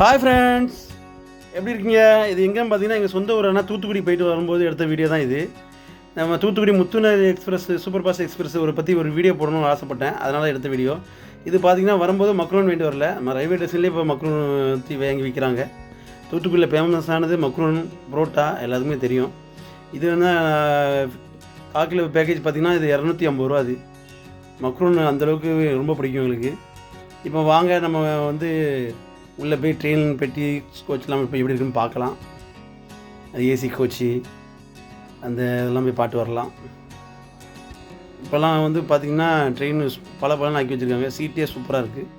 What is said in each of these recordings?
Hi friends எப்படி இருக்கீங்க? இது எங்கேன்னு பார்த்தீங்கன்னா எங்கள் சொந்த ஊரான தூத்துக்குடி போயிட்டு வரும்போது எடுத்த வீடியோ தான் இது. நம்ம Thoothukudi Muthunagar express super fast express ஒரு பற்றி ஒரு வீடியோ போடணும்னு ஆசைப்பட்டேன். அதனால் எடுத்த வீடியோ இது பார்த்தீங்கன்னா வரும்போது மக்ரூன் வேண்டி வரல. நம்ம ரயில்வே ஸ்டேஷன்லேயே இப்போ மக்ரூன் தீ வாங்கி விற்கிறாங்க தூத்துக்குடியில் ஃபேமஸ் ஆனது மக்ரூன் புரோட்டா எல்லாத்துக்குமே தெரியும். இது வந்து கால் கிலோ பேக்கேஜ் பார்த்தீங்கன்னா இது இரநூத்தி ஐம்பது ரூபா அது. மக்ரூன் அந்தளவுக்கு ரொம்ப பிடிக்கும் எங்களுக்கு. இப்போ வாங்க நம்ம வந்து உள்ளே போய் ட்ரெயின் பெட்டி கோச்செலாம் இப்போ எப்படி இருக்குன்னு பார்க்கலாம். ஏசி கோச்சு அந்த இதெல்லாம் போய் பாட்டு வரலாம். இப்போல்லாம் வந்து பார்த்திங்கன்னா ட்ரெயின் பல பலன் ஆக்கி வச்சுருக்காங்க. சீட்டே சூப்பராக இருக்குது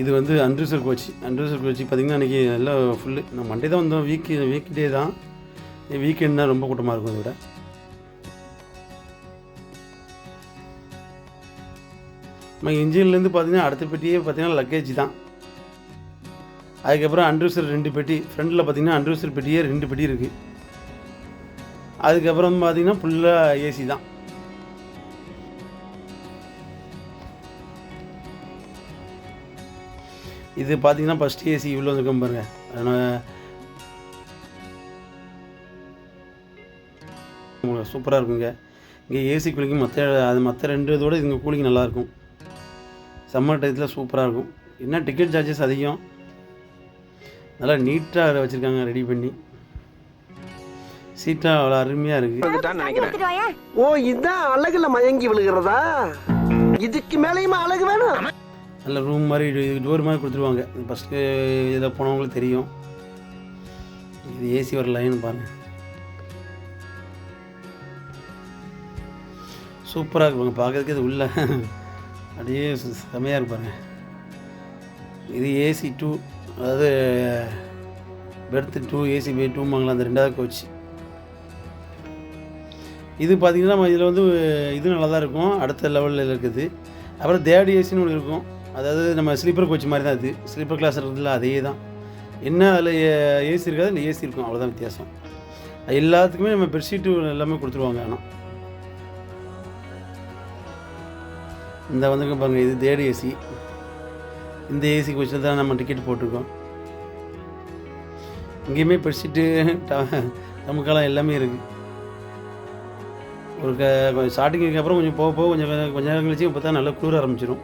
இது வந்து அன்ரிசர் கோச்சு அன்ரிசர் கோச்சு பார்த்திங்கன்னா இன்றைக்கி நல்லா ஃபுல்லு நான் மண்டே தான் வந்தோம். வீக் வீக் டே தான். வீக்கெண்ட் தான் ரொம்ப கூட்டமாக இருக்கும் இதை விட நம்ம இன்ஜின்லேருந்து பார்த்தீங்கன்னா அடுத்த பெட்டியே பார்த்தீங்கன்னா லக்கேஜ் தான். அதுக்கப்புறம் அண்ட்ரூசர் ரெண்டு பெட்டி ஃப்ரண்டில் பார்த்தீங்கன்னா அண்ட்ரூசர் பெட்டியே ரெண்டு பெட்டி இருக்குது அதுக்கப்புறம் வந்து பார்த்தீங்கன்னா ஃபுல்லாக ஏசி தான். இது பார்த்தீங்கன்னா ஃபஸ்ட் ஏசி இவ்வளோ இருக்கும் பாருங்கள் அதனால் சூப்பராக இருக்குங்க. இங்கே ஏசி கூலிங் மற்ற அது மற்ற ரெண்டு இதோட இங்கே கூலிங் நல்லாயிருக்கும் சம்மர் டயத்தில் சூப்பராக இருக்கும். என்ன டிக்கெட் சார்ஜஸ் அதிகம்? நல்லா நீட்டாக வச்சுருக்காங்க ரெடி பண்ணி. சீட்டாக அவ்வளோ அருமையாக இருக்குது ஓ இதான் அழகுல மயங்கி விழுகிறதா? இதுக்கு மேலேயுமா அழகு வேணும்? நல்ல ரூம் மாதிரி டோர் மாதிரி கொடுத்துருவாங்க. ஃபஸ்ட்டு இதில் போனவங்களுக்கு தெரியும். இது ஏசி வர லைன் பாருங்கள் சூப்பராக இருக்குங்க பார்க்கறதுக்கு இது உள்ள. அப்படியே செம்மையாக செமையாக இது ஏசி டூ அதாவது பெர்த்து டூ ஏசி பை டூமாங்களா அந்த ரெண்டாவது கோச் இது பார்த்திங்கன்னா நம்ம இதில் வந்து இது நல்லா தான் இருக்கும். அடுத்த லெவலில் இருக்குது. அப்புறம் தேர்ட் ஏசின்னு ஒன்று இருக்கும். அதாவது நம்ம ஸ்லீப்பர் கோச் மாதிரி தான் இது. ஸ்லீப்பர் கிளாஸ் இருக்குதுல்ல அதே தான் என்ன அதில் ஏசி இருக்காது இல்லை ஏசி இருக்கும். அவ்வளோதான் வித்தியாசம். எல்லாத்துக்குமே நம்ம பெட்ஷீட்டு எல்லாமே கொடுத்துருவாங்க ஆனால் இந்த வந்துங்க பாருங்க இது தேர்ட் ஏசி இந்த ஏசி கோச்சில் தான் நம்ம டிக்கெட் போட்டிருக்கோம். இங்கேயுமே பெட்ஷீட்டு நமக்கெல்லாம் எல்லாமே இருக்குது ஒரு க கொஞ்சம் ஸ்டார்டிங்க்கு அப்புறம் கொஞ்சம் போக போக கொஞ்சம் கொஞ்சம் கொஞ்ச நேரம் கழிச்சு பார்த்தா நல்லா குளிர ஆரம்பிச்சிடும்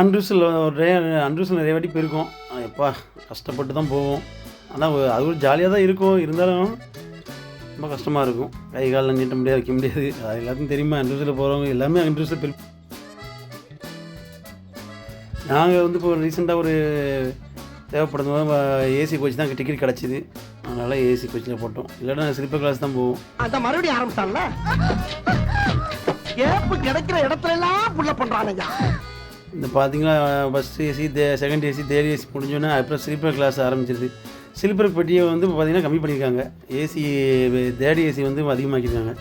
அன்ரூசில் ஒரு டே அன்ரூசில் நிறைய வாட்டி போயிருக்கோம். எப்பா கஷ்டப்பட்டு தான் போவோம். ஆனால் அது ஒரு ஜாலியாக தான் இருக்கும். இருந்தாலும் ரொம்ப கஷ்டமாக இருக்கும். கை காலில் நீட்ட முடியாது வைக்க முடியாது. அது எல்லாத்தையும் தெரியுமா? அன்ரிசில் போகிறவங்க எல்லாமே அன்ரூசில் பெரு நாங்கள் வந்து இப்போ ரீசெண்டாக ஒரு தேவைப்படும் போது ஏசி கோச் தான் டிக்கெட் கிடச்சிது. அதனால் ஏசி கோச்சில் போட்டோம். இல்லைன்னா ஸ்லீப்பர் கிளாஸ் தான் போவோம். அந்த மறுபடியும் ஆரம்பிச்சான்ல? கேப்பு கிடைக்கிற இடத்துல எல்லாம் புள்ள பண்ணுறானுங்க இந்த பார்த்தீங்கன்னா ஃபஸ்ட் ஏசி தே செகண்ட் ஏசி தேர்ட் ஏசி முடிஞ்சோன்னே அப்புறம் ஸ்லீப்பர் கிளாஸ் ஆரம்பிச்சிருது ஸ்லீப்பர் பெட்டியை வந்து இப்போ பார்த்தீங்கன்னா கம்மி பண்ணியிருக்காங்க. ஏசி தேர்ட் ஏசி வந்து அதிகமாக்கியிருக்காங்க.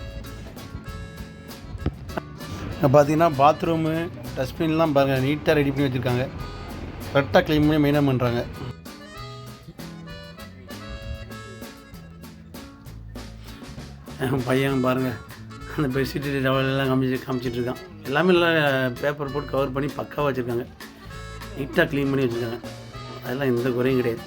பார்த்தீங்கன்னா பாத்ரூமு டஸ்ட்பின்லாம் பாருங்கள் நீட்டாக ரெடி பண்ணி வச்சுருக்காங்க. கரெக்டாக க்ளீன் பண்ணி மெயினாக பண்ணுறாங்க பையன் பாருங்கள் அந்த பெட்ஷீட்டு டவலெல்லாம் காமிச்சு காமிச்சிட்ருக்கான் எல்லாமே நல்லா பேப்பர் போட்டு கவர் பண்ணி பக்காவாக வச்சுருக்காங்க. நீட்டாக க்ளீன் பண்ணி வச்சுருக்காங்க. அதெல்லாம் எந்த குறையும் கிடையாது.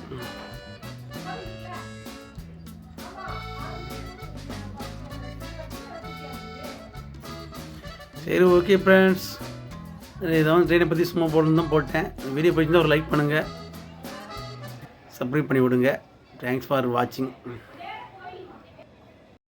சரி ஓகே ஃப்ரெண்ட்ஸ் இதை வந்து ட்ரெயினை பற்றி சும்மா போடணும் தான் போட்டேன். வீடியோ பிடிச்சிருந்தா ஒரு லைக் பண்ணுங்கள் சப்ஸ்கிரைப் பண்ணி விடுங்க. தேங்க்ஸ் ஃபார் வாட்சிங்